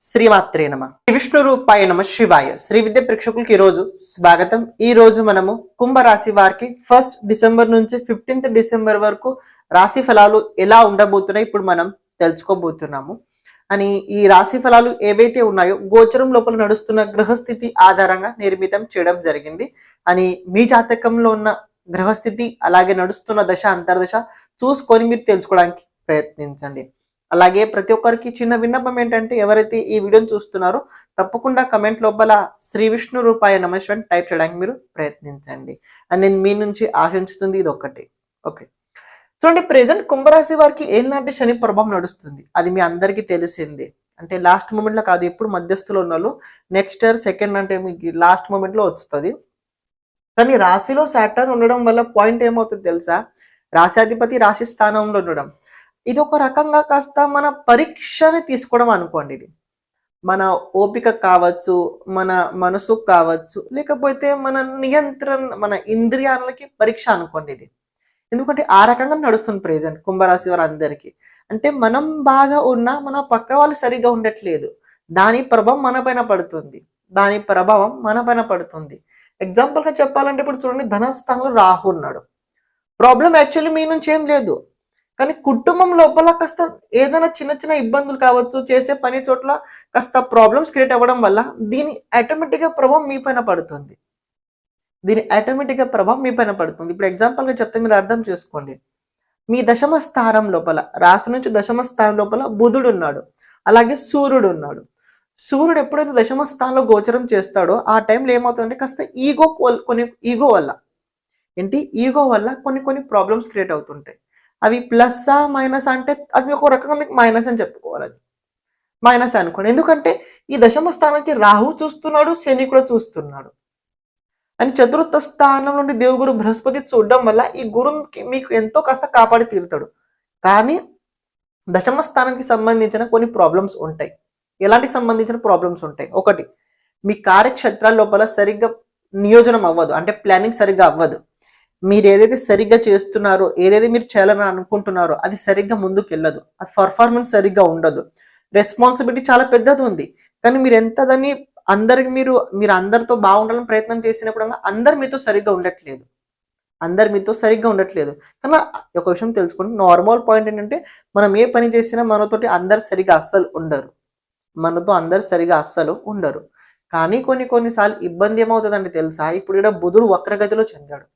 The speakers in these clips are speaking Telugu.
శ్రీమాత్రే నమ. శ్రీ విష్ణు రూపాయ నమ శివాయ. శ్రీ విద్య ప్రేక్షకులకి ఈ రోజు స్వాగతం. ఈ రోజు మనము కుంభరాశి వారికి ఫస్ట్ డిసెంబర్ నుంచి ఫిఫ్టీన్త్ డిసెంబర్ వరకు రాశి ఫలాలు ఎలా ఉండబోతున్నాయి ఇప్పుడు మనం తెలుసుకోబోతున్నాము. అని ఈ రాశి ఫలాలు ఏవైతే ఉన్నాయో గోచరం లోపల నడుస్తున్న గ్రహస్థితి ఆధారంగా నిర్మితం చేయడం జరిగింది. అని మీ జాతకంలో ఉన్న గ్రహస్థితి అలాగే నడుస్తున్న దశ అంతర్దశ చూసుకొని మీరు తెలుసుకోవడానికి ప్రయత్నించండి. అలాగే ప్రతి ఒక్కరికి చిన్న విన్నపం ఏంటంటే ఎవరైతే ఈ వీడియోని చూస్తున్నారో తప్పకుండా కమెంట్ లోపల శ్రీ విష్ణు రూపాయ నమేశ్వరం టైప్ చేయడానికి మీరు ప్రయత్నించండి. అని నేను మీ నుంచి ఆశించుతుంది ఇది ఒక్కటి ఓకే. చూడండి ప్రెసెంట్ కుంభరాశి వారికి ఏనాటి శని ప్రభావం నడుస్తుంది. అది మీ అందరికీ తెలిసిందే. అంటే లాస్ట్ మూమెంట్లో కాదు ఇప్పుడు మధ్యస్థులు ఉన్న నెక్స్ట్ ఇయర్ సెకండ్ అంటే మీకు లాస్ట్ మూమెంట్లో వస్తుంది. కానీ రాశిలో సాటర్న్ ఉండడం వల్ల పాయింట్ ఏమవుతుంది తెలుసా? రాశాధిపతి రాశి స్థానంలో ఉండడం. ఇది ఒక రకంగా కాస్త మన పరీక్షని తీసుకోవడం అనుకోండి ఇది. మన ఓపిక కావచ్చు మన మనసు కావచ్చు లేకపోతే మన నియంత్రణ మన ఇంద్రియాలకి పరీక్ష అనుకోండి ఇది. ఎందుకంటే ఆ రకంగా నడుస్తుంది ప్రెసెంట్ కుంభరాశి వారు అందరికీ అంటే మనం బాగా ఉన్నా మన పక్క వాళ్ళు సరిగ్గా ఉండట్లేదు. దాని ప్రభావం మన పైన పడుతుంది. దాని ప్రభావం మన పైన పడుతుంది. ఎగ్జాంపుల్గా చెప్పాలంటే ఇప్పుడు చూడండి ధనస్థానంలో రాహు ఉన్నాడు. ప్రాబ్లం యాక్చువల్లీ మీ నుంచి ఏం లేదు. కానీ కుటుంబం లోపల కాస్త ఏదైనా చిన్న చిన్న ఇబ్బందులు కావచ్చు చేసే పని చోట్ల కాస్త ప్రాబ్లమ్స్ క్రియేట్ అవ్వడం వల్ల దీని ఆటోమేటిక్గా ప్రభావం మీ పైన పడుతుంది. దీని ఆటోమేటిక్గా ప్రభావం మీ పైన పడుతుంది. ఇప్పుడు ఎగ్జాంపుల్గా చెప్తే మీరు అర్థం చేసుకోండి. మీ దశమ స్థానం లోపల రాశి నుంచి దశమ స్థానం లోపల బుధుడు ఉన్నాడు. అలాగే సూర్యుడు ఉన్నాడు. సూర్యుడు ఎప్పుడైతే దశమ స్థానంలో గోచరం చేస్తాడో ఆ టైంలో ఏమవుతుందంటే కాస్త ఈగో కొన్ని ఈగో వల్ల ఏంటి? ఈగో వల్ల కొన్ని కొన్ని ప్రాబ్లమ్స్ క్రియేట్ అవుతుంటాయి. అవి ప్లస్ మైనస్ అంటే అది ఒక రకంగా మీకు మైనస్ అని చెప్పుకోవాలి అది. మైనస్ అనుకోండి. ఎందుకంటే ఈ దశమ స్థానానికి రాహు చూస్తున్నాడు శని కూడా చూస్తున్నాడు. అని చతుర్థ స్థానం నుండి దేవుగురు బృహస్పతి చూడడం వల్ల ఈ గురువుకి మీకు ఎంతో కాస్త కాపాడి తీరుతాడు. కానీ దశమ స్థానానికి సంబంధించిన కొన్ని ప్రాబ్లమ్స్ ఉంటాయి. ఎలాంటి సంబంధించిన ప్రాబ్లమ్స్ ఉంటాయి? ఒకటి మీ కార్యక్షేత్రాల లోపల సరిగ్గా నియోజనం అవ్వదు. అంటే ప్లానింగ్ సరిగ్గా అవ్వదు. మీరు ఏదైతే సరిగ్గా చేస్తున్నారో ఏదైతే మీరు చేయాలని అనుకుంటున్నారో అది సరిగ్గా ముందుకు వెళ్ళదు అది పర్ఫార్మెన్స్ సరిగ్గా ఉండదు. రెస్పాన్సిబిలిటీ చాలా పెద్దది ఉంది. కానీ మీరు ఎంత దాన్ని అందరికి మీరు మీరు అందరితో బాగుండాలని ప్రయత్నం చేసినప్పుడు అందరు మీతో సరిగ్గా ఉండట్లేదు. అందరు మీతో సరిగ్గా ఉండట్లేదు. కానీ ఒక విషయం తెలుసుకోండి నార్మల్ పాయింట్ ఏంటంటే మనం ఏ పని చేసినా మనతోటి అందరు సరిగా అస్సలు ఉండరు. మనతో అందరు సరిగా అస్సలు ఉండరు. కానీ కొన్ని కొన్నిసార్లు ఇబ్బంది ఏమవుతుందంటే తెలుసా? ఇప్పుడు ఇక్కడ బుధుడు వక్రగతిలో చెందాడు.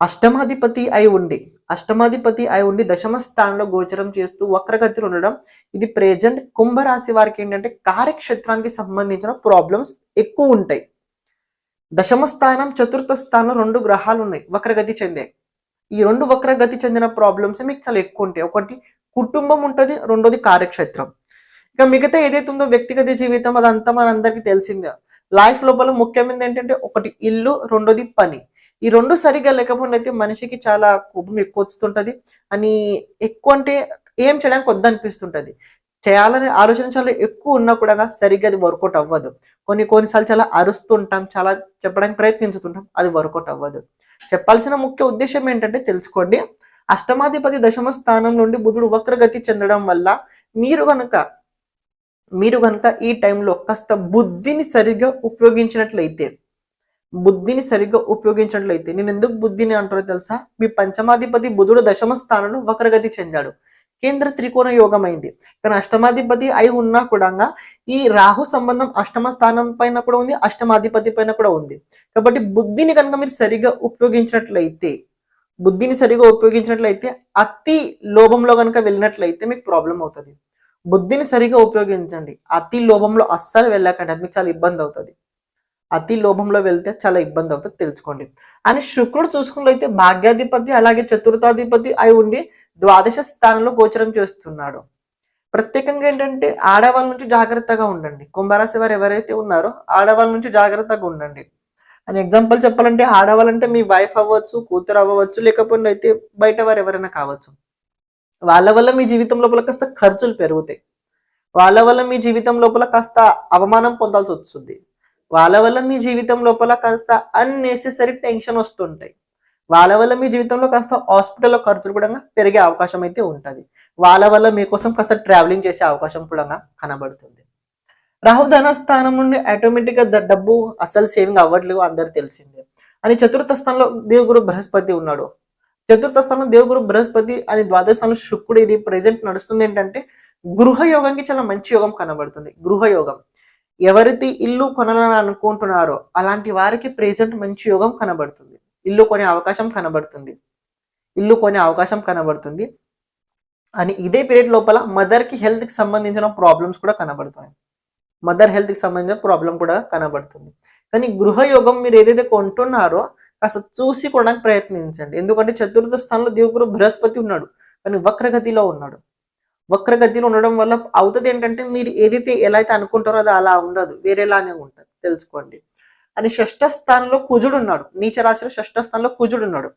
అష్టమాధిపతి అయి ఉండి అష్టమాధిపతి అయి ఉండి దశమ స్థానంలో గోచరం చేస్తూ వక్రగతిలో ఉండడం ఇది ప్రెజెంట్ కుంభరాశి వారికి ఏంటంటే కార్యక్షేత్రానికి సంబంధించిన ప్రాబ్లమ్స్ ఎక్కువ ఉంటాయి. దశమ స్థానం చతుర్థ స్థానం రెండు గ్రహాలు ఉన్నాయి వక్రగతి చెందే. ఈ రెండు వక్రగతి చెందిన ప్రాబ్లమ్స్ మీకు చాలా ఎక్కువ ఉంటాయి. ఒకటి కుటుంబం ఉంటుంది రెండోది కార్యక్షేత్రం. ఇక మిగతా ఏదైతే ఉందో వ్యక్తిగత జీవితం అదంతా మనందరికీ తెలిసిందే. లైఫ్ లోపల ముఖ్యమైనది ఏంటంటే ఒకటి ఇల్లు రెండోది పని. ఈ రెండు సరిగ్గా లేకపోతే అయితే మనిషికి చాలా కోపం ఎక్కువ వస్తుంటది అని ఎక్కువ అంటే ఏం చేయడానికి వద్దనిపిస్తుంటుంది అనిపిస్తుంటది. చేయాలనే ఆలోచన చాలా ఎక్కువ ఉన్నా కూడా సరిగ్గా అది వర్కౌట్ అవ్వదు. కొన్ని కొన్నిసార్లు చాలా అరుస్తుంటాం చాలా చెప్పడానికి ప్రయత్నించుతుంటాం అది వర్కౌట్ అవ్వదు. చెప్పాల్సిన ముఖ్య ఉద్దేశం ఏంటంటే తెలుసుకోండి. అష్టమాధిపతి దశమ స్థానం నుండి బుధుడు వక్రగతి చెందడం వల్ల మీరు కనుక మీరు కనుక ఈ టైంలో కాస్త బుద్ధిని సరిగ్గా ఉపయోగించినట్లయితే బుద్ధిని సరిగ్గా ఉపయోగించినట్లయితే నేను ఎందుకు బుద్ధిని అంటారో తెలుసా? మీ పంచమాధిపతి బుధుడు దశమ స్థానంలో వక్రగతి చెందాడు. కేంద్ర త్రికోణ యోగం అయింది కానీ అష్టమాధిపతి అయి ఉన్నా కూడా ఈ రాహు సంబంధం అష్టమ స్థానం పైన కూడా ఉంది అష్టమాధిపతి పైన కూడా ఉంది. కాబట్టి బుద్ధిని కనుక మీరు సరిగ్గా ఉపయోగించినట్లయితే బుద్ధిని సరిగా ఉపయోగించినట్లయితే అతి లోభంలో కనుక వెళ్ళినట్లయితే మీకు ప్రాబ్లం అవుతుంది. బుద్ధిని సరిగా ఉపయోగించండి. అతి లోభంలో అస్సలు వెళ్ళకండి. అది మీకు చాలా ఇబ్బంది అవుతుంది. అతి లోభంలో వెళ్తే చాలా ఇబ్బంది అవుతుంది తెలుసుకోండి. అని శుక్రుడు చూసుకున్నట్లయితే భాగ్యాధిపతి అలాగే చతుర్థాధిపతి అయి ఉండి ద్వాదశ స్థానంలో గోచరం చేస్తున్నాడు. ప్రత్యేకంగా ఏంటంటే ఆడవాళ్ళ నుంచి జాగ్రత్తగా ఉండండి. కుంభరాశి వారు ఎవరైతే ఉన్నారో ఆడవాళ్ళ నుంచి జాగ్రత్తగా ఉండండి. అని ఎగ్జాంపుల్ చెప్పాలంటే ఆడవాళ్ళంటే మీ వైఫ్ అవ్వచ్చు కూతురు అవ్వచ్చు లేకపోతే అయితే బయట వారు ఎవరైనా కావచ్చు. వాళ్ళ వల్ల మీ జీవితం లోపల కాస్త ఖర్చులు పెరుగుతాయి. వాళ్ళ వల్ల మీ జీవితం లోపల కాస్త అవమానం పొందాల్సి వస్తుంది. వాళ్ళ వల్ల మీ జీవితం లోపల కాస్త అన్నెసెసరీ టెన్షన్ వస్తుంటాయి. వాళ్ళ వల్ల మీ జీవితంలో కాస్త హాస్పిటల్లో ఖర్చులు కూడా పెరిగే అవకాశం అయితే ఉంటుంది. వాళ్ళ వల్ల మీకోసం కాస్త ట్రావెలింగ్ చేసే అవకాశం కూడా కనబడుతుంది. రాహు ధన స్థానం నుండి ఆటోమేటిక్గా డబ్బు అసలు సేవింగ్ అవ్వట్లేదు అందరు తెలిసిందే. అని చతుర్థ స్థానంలో దేవుగురు బృహస్పతి ఉన్నాడు. చతుర్థ స్థానంలో దేవుగురు బృహస్పతి అని ద్వాదశ స్థానంలో శుక్రుడు. ఇది ప్రెజెంట్ నడుస్తుంది ఏంటంటే గృహయోగంకి చాలా మంచి యోగం కనబడుతుంది. గృహయోగం. ఎవరిది ఇల్లు కొనాలని అనుకుంటున్నారో అలాంటి వారికి ప్రెజెంట్ మంచి యోగం కనబడుతుంది. ఇల్లు కొనే అవకాశం కనబడుతుంది. ఇల్లు కొనే అవకాశం కనబడుతుంది. అని ఇదే పీరియడ్ లోపల మదర్కి హెల్త్కి సంబంధించిన ప్రాబ్లమ్స్ కూడా కనబడుతున్నాయి. మదర్ హెల్త్కి సంబంధించిన ప్రాబ్లం కూడా కనబడుతుంది. కానీ గృహయోగం మీరు ఏదైతే కొంటున్నారో కాస్త చూసి కొనడానికి ప్రయత్నించండి. ఎందుకంటే చతుర్థ స్థానంలో దేవుగురు బృహస్పతి ఉన్నాడు. కానీ వక్రగతిలో ఉన్నాడు. వక్రగతిలో ఉండడం వల్ల అవుతుంది ఏంటంటే మీరు ఏదైతే ఎలా అయితే అనుకుంటారో అది అలా ఉండదు. వేరేలానే ఉంటుంది. తెలుసుకోండి. అని షష్ఠ స్థానంలో కుజుడు ఉన్నాడు. నీచ రాశిలో షష్ఠ స్థానంలో కుజుడు ఉన్నాడు.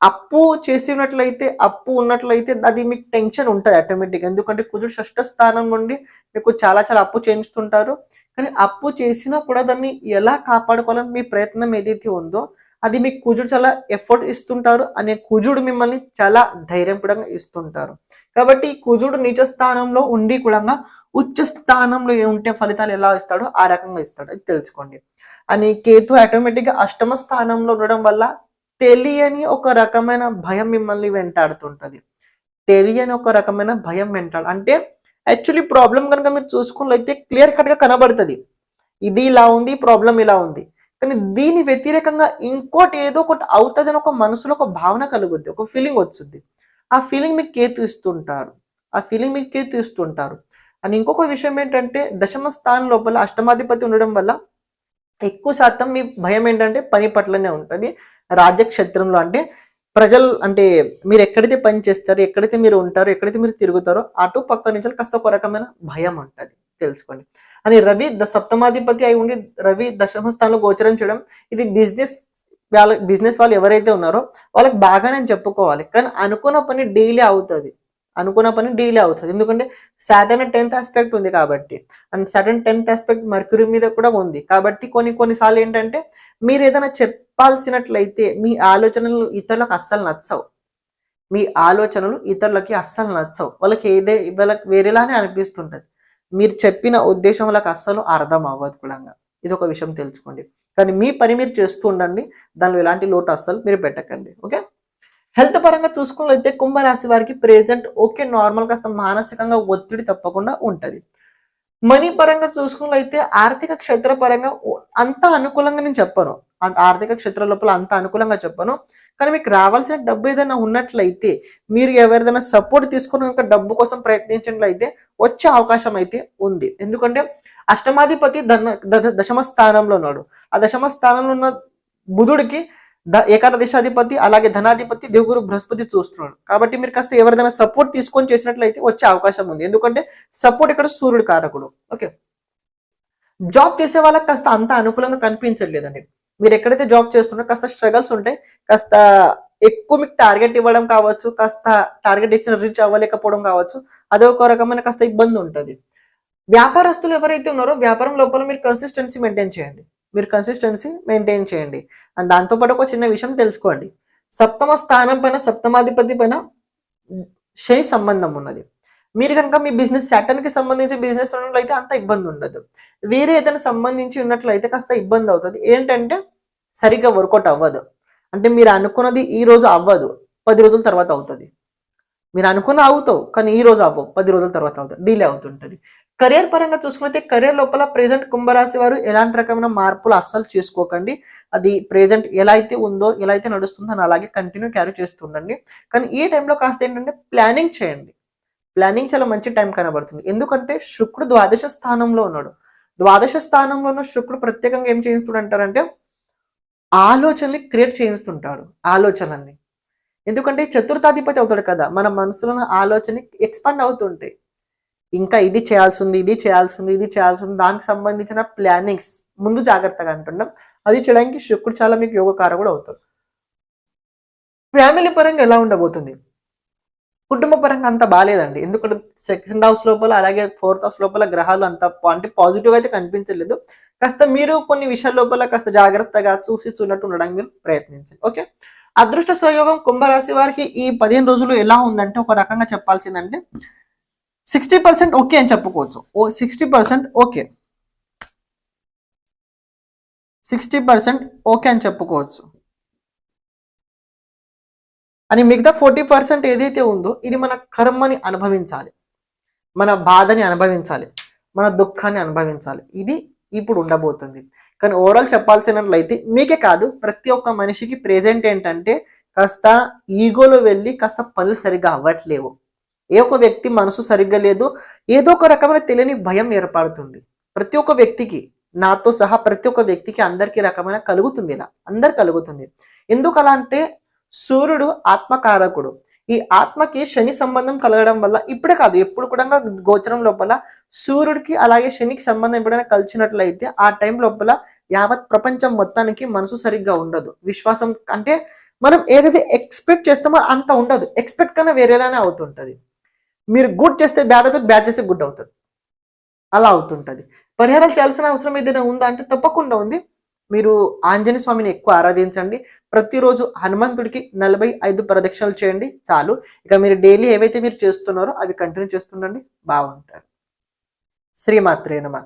అప్పు చేసి ఉన్నట్లయితే అప్పు ఉన్నట్లయితే అది మీకు టెన్షన్ ఉంటుంది ఆటోమేటిక్ ఎందుకంటే కుజుడు షష్ఠ స్థానం నుండి మీకు చాలా చాలా అప్పు చేయిస్తుంటారు. కానీ అప్పు చేసినా కూడా దాన్ని ఎలా కాపాడుకోవాలని మీ ప్రయత్నం ఏదైతే ఉందో అది మీకు కుజుడు చాలా ఎఫర్ట్ ఇస్తుంటారు. అనే కుజుడు మిమ్మల్ని చాలా ధైర్యం కూడా ఇస్తుంటారు. కాబట్టి కుజుడు నీచ స్థానంలో ఉండి కూడా ఉచ్చ స్థానంలో ఉంటే ఫలితాలు ఎలా ఇస్తాడో ఆ రకంగా ఇస్తాడు. అది తెలుసుకోండి. అని కేతు ఆటోమేటిక్గా అష్టమ స్థానంలో ఉండడం వల్ల తెలియని ఒక రకమైన భయం మిమ్మల్ని వెంటాడుతుంటది. తెలియని ఒక రకమైన భయం వెంటాడు. అంటే యాక్చువల్లీ ప్రాబ్లం కనుక మీరు చూసుకున్నట్లయితే క్లియర్ కట్గా కనబడుతుంది. ఇది ఇలా ఉంది ప్రాబ్లం ఇలా ఉంది. కానీ దీని వ్యతిరేకంగా ఇంకోటి ఏదో ఒకటి అవుతుంది అని ఒక మనసులో ఒక భావన కలుగుద్ది ఒక ఫీలింగ్ వస్తుంది ఆ ఫీలింగ్ మీకు కేతు ఇస్తుంటారు ఆ ఫీలింగ్ మీకు కేతు ఇస్తుంటారు అని ఇంకొక విషయం ఏంటంటే దశమ స్థానం లోపల అష్టమాధిపతి ఉండడం వల్ల ఎక్కువ శాతం మీ భయం ఏంటంటే పని పట్లనే ఉంటుంది. రాజ్యక్షేత్రంలో అంటే ప్రజలు అంటే మీరు ఎక్కడైతే పని చేస్తారో ఎక్కడైతే మీరు ఉంటారో ఎక్కడైతే మీరు తిరుగుతారో అటు పక్క నుంచి కాస్త ఒక రకమైన భయం ఉంటుంది తెలుసుకోండి. అని రవి ద సప్తమాధిపతి అయి ఉండి రవి దశమ స్థానంలో గోచరం చేయడం ఇది బిజినెస్ వాళ్ళ బిజినెస్ వాళ్ళు ఎవరైతే ఉన్నారో వాళ్ళకి బాగానే చెప్పుకోవాలి. కానీ అనుకున్న పని డీలే అవుతుంది. అనుకున్న పని డీలే అవుతుంది. ఎందుకంటే సాటర్న్ టెన్త్ ఆస్పెక్ట్ ఉంది కాబట్టి. And Saturn tenth aspect Mercury మీద కూడా ఉంది. కాబట్టి కొన్ని కొన్నిసార్లు ఏంటంటే మీరు ఏదైనా చెప్పాల్సినట్లయితే మీ ఆలోచనలు ఇతరులకు అస్సలు నచ్చవు. మీ ఆలోచనలు ఇతరులకి అస్సలు నచ్చవు. వాళ్ళకి ఏదే వాళ్ళకి వేరేలానే అనిపిస్తుంటది. మీరు చెప్పిన ఉద్దేశం వాళ్ళకి అస్సలు అర్థం అవ్వదు కూడా. ఇది ఒక విషయం తెలుసుకోండి. కానీ మీ పని మీరు చేస్తూ ఉండండి. దానిలో ఎలాంటి లోటు అస్సలు మీరు పెట్టకండి. ఓకే? హెల్త్ పరంగా చూసుకున్నట్లయితే కుంభరాశి వారికి ప్రెజెంట్ ఓకే నార్మల్ కాస్త మానసికంగా ఒత్తిడి తప్పకుండా ఉంటుంది. మనీ పరంగా చూసుకున్నట్లయితే ఆర్థిక క్షేత్ర పరంగా అంత అనుకూలంగా నేను చెప్పను. ఆర్థిక క్షేత్ర లోపల అంత అనుకూలంగా చెప్పను. కానీ మీకు రావాల్సిన డబ్బు ఏదైనా ఉన్నట్లయితే మీరు ఎవరిదైనా సపోర్ట్ తీసుకుని కనుక డబ్బు కోసం ప్రయత్నించినట్లయితే వచ్చే అవకాశం అయితే ఉంది. ఎందుకంటే అష్టమాధిపతి దశమ స్థానంలో ఉన్నాడు. ఆ దశమ స్థానంలో ఉన్న బుధుడికి ఏకాదశాధిపతి అలాగే ధనాధిపతి దేవుగురు బృహస్పతి చూస్తున్నాడు. కాబట్టి మీరు కాస్త ఎవరిదైనా సపోర్ట్ తీసుకొని చేసినట్లయితే వచ్చే అవకాశం ఉంది. ఎందుకంటే సపోర్ట్ ఇక్కడ సూర్యుడు కారకుడు. ఓకే జాబ్ చేసే వాళ్ళకి కాస్త అంత అనుకూలంగా కనిపించట్లేదండి. మీరు ఎక్కడైతే జాబ్ చేస్తున్నారో కాస్త స్ట్రగల్స్ ఉంటాయి. కాస్త ఎక్కువ మీకు టార్గెట్ ఇవ్వడం కావచ్చు కాస్త టార్గెట్ ఇచ్చిన రీచ్ అవ్వలేకపోవడం కావచ్చు అదే ఒక రకమైన కాస్త ఇబ్బంది ఉంటుంది. వ్యాపారస్తులు ఎవరైతే ఉన్నారో వ్యాపారం లోపల మీరు కన్సిస్టెన్సీ మెయింటైన్ చేయండి. మీరు కన్సిస్టెన్సీ మెయింటైన్ చేయండి. అండ్ దాంతోపాటు ఒక చిన్న విషయం తెలుసుకోండి. సప్తమ స్థానం పైన సప్తమాధిపతి పైన శని సంబంధం ఉన్నది. మీరు కనుక మీ బిజినెస్కి సంబంధించి బిజినెస్ ఉన్నట్లయితే అంత ఇబ్బంది ఉండదు. వేరే ఏదైనా సంబంధించి ఉన్నట్లయితే కాస్త ఇబ్బంది అవుతుంది. ఏంటంటే సరిగ్గా వర్కౌట్ అవ్వదు. అంటే మీరు అనుకున్నది ఈ రోజు అవ్వదు. పది రోజుల తర్వాత అవుతుంది. మీరు అనుకున్న అవుతావు కానీ ఈ రోజు అవ్వవు. పది రోజుల తర్వాత అవుతుంది. డిలే అవుతుంటుంది. కెరియర్ పరంగా చూసుకుంటే కెరియర్ లోపల ప్రెజెంట్ కుంభరాశి వారు ఎలాంటి రకమైన మార్పులు అస్సలు చేసుకోకండి. అది ప్రెజెంట్ ఎలా అయితే ఉందో ఎలా అయితే నడుస్తుందో అని అలాగే కంటిన్యూ క్యారీ చేస్తుండండి కానీ ఈ టైంలో కాస్త ఏంటంటే ప్లానింగ్ చేయండి. ప్లానింగ్ చాలా మంచి టైం కనబడుతుంది. ఎందుకంటే శుక్రుడు ద్వాదశ స్థానంలో ఉన్నాడు. ద్వాదశ స్థానంలో ఉన్న శుక్రుడు ప్రత్యేకంగా ఏం చేయిస్తుడు అంటారంటే ఆలోచనని క్రియేట్ చేయిస్తుంటాడు. ఆలోచనల్ని. ఎందుకంటే చతుర్థాధిపతి అవుతాడు కదా. మన మనసులో ఉన్న ఆలోచన ఎక్స్పాండ్ అవుతుంటాయి. ఇంకా ఇది చేయాల్సి ఉంది ఇది చేయాల్సి ఉంది ఇది చేయాల్సి ఉంది దానికి సంబంధించిన ప్లానింగ్స్ ముందు జాగ్రత్తగా అంటున్నాం అది చేయడానికి శుక్రుడు చాలా మీకు యోగకార కూడా అవుతుంది ఫ్యామిలీ పరంగా ఎలా ఉండబోతుంది? కుటుంబ పరంగా అంత బాగాలేదండి ఎందుకంటే సెకండ్ హౌస్ లోపల అలాగే ఫోర్త్ హౌస్ లోపల గ్రహాలు అంత అంటే పాజిటివ్ అయితే కనిపించలేదు. కాస్త మీరు కొన్ని విషయాల లోపల కాస్త జాగ్రత్తగా చూసి చూడట్టు ఉండడానికి మీరు ప్రయత్నించండి. ఓకే? అదృష్ట సహయోగం కుంభరాశి వారికి ఈ పదిహేను రోజులు ఎలా ఉందంటే ఒక రకంగా చెప్పాల్సిందంటే సిక్స్టీ పర్సెంట్ ఓకే అని చెప్పుకోవచ్చు. ఓ sixty percent okay sixty percent okay అని చెప్పుకోవచ్చు. అని మిగతా ఫోర్టీ పర్సెంట్ ఏదైతే ఉందో ఇది మన కర్మని అనుభవించాలి. మన బాధని అనుభవించాలి. మన దుఃఖాన్ని అనుభవించాలి. ఇది ఇప్పుడు ఉండబోతుంది. కానీ ఓవరాల్ చెప్పాల్సినట్లయితే మీకే కాదు ప్రతి ఒక్క మనిషికి ప్రెజెంట్ ఏంటంటే కాస్త ఈగోలో వెళ్ళి కాస్త పనులు సరిగ్గా అవ్వట్లేవు. ఏ ఒక్క వ్యక్తి మనసు సరిగ్గా లేదు ఏదో ఒక రకమైన తెలియని భయం ఏర్పడుతుంది. ప్రతి ఒక్క వ్యక్తికి నాతో సహా ప్రతి ఒక్క వ్యక్తికి అందరికీ రకమైన కలుగుతుంది ఇలా. అందరు కలుగుతుంది. ఎందుకు అలా అంటే సూర్యుడు ఆత్మకారకుడు. ఈ ఆత్మకి శని సంబంధం కలగడం వల్ల ఇప్పుడే కాదు ఎప్పుడు కూడా గోచరం లోపల సూర్యుడికి అలాగే శనికి సంబంధం ఎప్పుడైనా కలిసినట్లయితే ఆ టైం లోపల యావత్ ప్రపంచం మొత్తానికి మనసు సరిగ్గా ఉండదు. విశ్వాసం అంటే మనం ఏదైతే ఎక్స్పెక్ట్ చేస్తామో అంత ఉండదు. ఎక్స్పెక్ట్ కన్నా వేరేలానే అవుతుంటది. మీరు గుడ్ చేస్తే బ్యాడ్ అవుతుంది బ్యాడ్ చేస్తే గుడ్ అవుతుంది. అలా అవుతుంటుంది. పరిహారాలు చేయాల్సిన అవసరం ఏదైనా ఉందా అంటే తప్పకుండా ఉంది. మీరు ఆంజనేయ స్వామిని ఎక్కువ ఆరాధించండి. ప్రతిరోజు హనుమంతుడికి నలభై ఐదు ప్రదక్షిణలు చేయండి చాలు. ఇక మీరు డైలీ ఏవైతే మీరు చేస్తున్నారో అవి కంటిన్యూ చేస్తుండండి. బాగుంటారు. శ్రీమాత్రేనమా